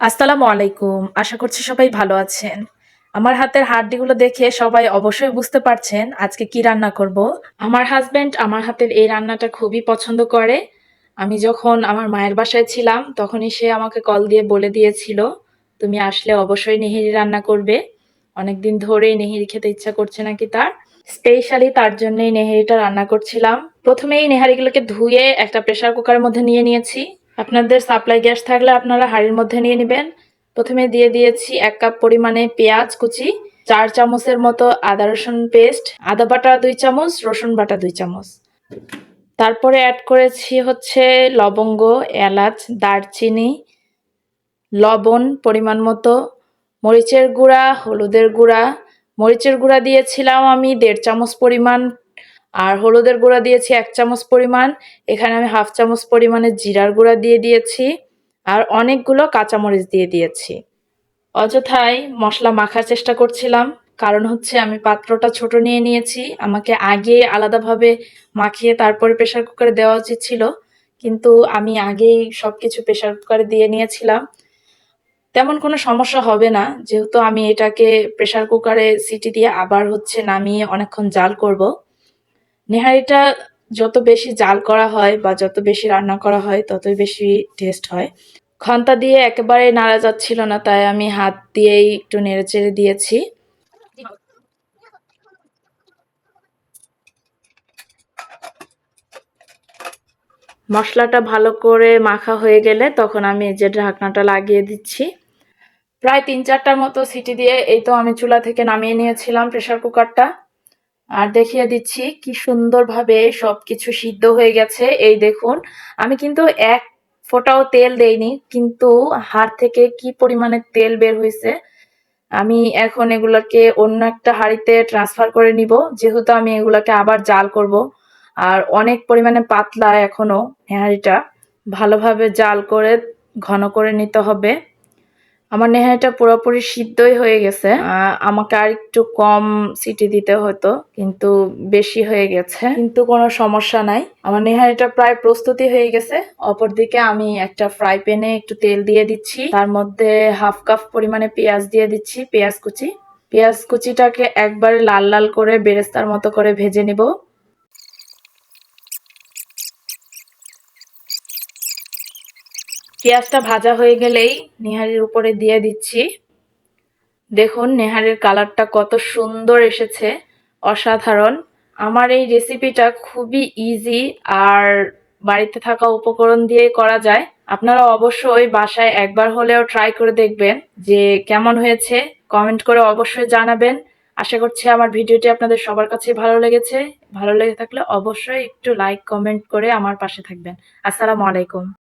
আসসালামু আলাইকুম। আশা করছি সবাই ভালো আছেন। আমার হাতের হাড্ডিগুলো দেখে সবাই অবশ্যই বুঝতে পারছেন আজকে কি রান্না করব। আমার হাজব্যান্ড আমার হাতের এই রান্নাটা খুবই পছন্দ করে। আমি যখন আমার মায়ের বাসায় ছিলাম, তখনই সে আমাকে কল দিয়ে বলে দিয়েছিল, তুমি আসলে অবশ্যই নেহেরি রান্না করবে। অনেকদিন ধরেই নেহেরি খেতে ইচ্ছা করছে নাকি তার? স্পেশালি তার জন্যই নেহেরিটা রান্না করছিলাম। প্রথমেই নেহারিগুলোকে ধুয়ে একটা প্রেসার কুকারের মধ্যে নিয়ে নিয়েছি। আপনাদের সাপ্লাই গ্যাস থাকলে আপনারা হাঁড়ির মধ্যে নিয়ে নেবেন। প্রথমে দিয়ে দিয়েছি এক কাপ পরিমাণে পেঁয়াজ কুচি, চার চামচের মতো আদা রসুন পেস্ট আদা বাটা দুই চামচ, রসুন বাটা দুই চামচ। তারপরে অ্যাড করেছি হচ্ছে লবঙ্গ, এলাচ, দারচিনি, লবণ পরিমাণ মতো, মরিচের গুঁড়া, হলুদের গুঁড়া। মরিচের গুঁড়া দিয়েছিলাম আমি দেড় চামচ পরিমাণ আর হলুদের গুঁড়া দিয়েছি এক চামচ পরিমাণ। এখানে আমি হাফ চামচ পরিমাণে জিরার গুঁড়া দিয়ে দিয়েছি আর অনেকগুলো কাঁচামরিচ দিয়ে দিয়েছি। অযথাই মশলা মাখার চেষ্টা করছিলাম, কারণ হচ্ছে আমি পাত্রটা ছোট নিয়ে নিয়েছি, আমাকে আগে আলাদাভাবে মাখিয়ে তারপরে প্রেশার কুকারে দেওয়া উচিত ছিল, কিন্তু আমি আগেই সব কিছু প্রেশার কুকারে দিয়ে নিয়েছিলাম। তেমন কোনো সমস্যা হবে না, যেহেতু আমি এটাকে প্রেশার কুকারে সিটি দিয়ে আবার হচ্ছে নামিয়ে অনেকক্ষণ জাল করব। নেহারিটা যত বেশি জাল করা হয় বা যত বেশি রান্না করা হয়, ততই বেশি টেস্ট হয়। ঘণ্টা দিয়ে একেবারে নাড়া যাচ্ছিল না, তাই আমি হাত দিয়েই একটু নেড়ে চেড়ে দিয়েছি। মশলাটা ভালো করে মাখা হয়ে গেলে তখন আমি যে ঢাকনাটা লাগিয়ে দিচ্ছি। প্রায় তিন চারটার মতো সিটি দিয়ে এই তো আমি চুলা থেকে নামিয়ে নিয়েছিলাম প্রেশার কুকারটা। আর দেখিয়ে দিচ্ছি কি সুন্দরভাবে সব কিছু সিদ্ধ হয়ে গেছে। এই দেখুন, আমি কিন্তু এক ফোটাও তেল দেইনি, কিন্তু হাড় থেকে কি পরিমাণে তেল বের হয়েছে আমি এখন এগুলোকে অন্য একটা হাঁড়িতে ট্রান্সফার করে নিব। যেহেতু আমি এগুলোকে আবার জাল করব, আর অনেক পরিমাণে পাতলা এখনও হাঁড়িটা। ভালোভাবে জাল করে, ঘন করে নিতে হবে। আমার নেহারিটা পুরোপুরি সিদ্ধই হয়ে গেছে। আমাকে আর একটু কম সিটি দিতে হতো, কিন্তু বেশি হয়ে গেছে। কিন্তু কোনো সমস্যা নাই। আমার নেহারিটা প্রায় প্রস্তুতি হয়ে গেছে। অপরদিকে আমি একটা ফ্রাই প্যানে একটু তেল দিয়ে দিচ্ছি। তার মধ্যে হাফ কাপ পরিমাণে পেঁয়াজ দিয়ে দিচ্ছি, পেঁয়াজ কুচি। পেঁয়াজ কুচিটাকে একবারে লাল লাল করে বেরেস্তার মতো করে ভেজে নিব। পেঁয়াজটা ভাজা হয়ে গেলেই নেহারির উপরে দিয়ে দিচ্ছি। দেখুন, নেহারের কালারটা কত সুন্দর এসেছে। অসাধারণ। আমার এই রেসিপিটা খুবই ইজি আর বাড়িতে থাকা উপকরণ দিয়ে করা যায়। আপনারা অবশ্যই বাসায় একবার হলেও ট্রাই করে দেখবেন যে কেমন হয়েছে। কমেন্ট করে অবশ্যই জানাবেন। আশা করছি আমার ভিডিওটি আপনাদের সবার কাছে ভালো লেগেছে। ভালো লেগে থাকলে অবশ্যই একটু লাইক কমেন্ট করে আমার পাশে থাকবেন। আসসালামু আলাইকুম।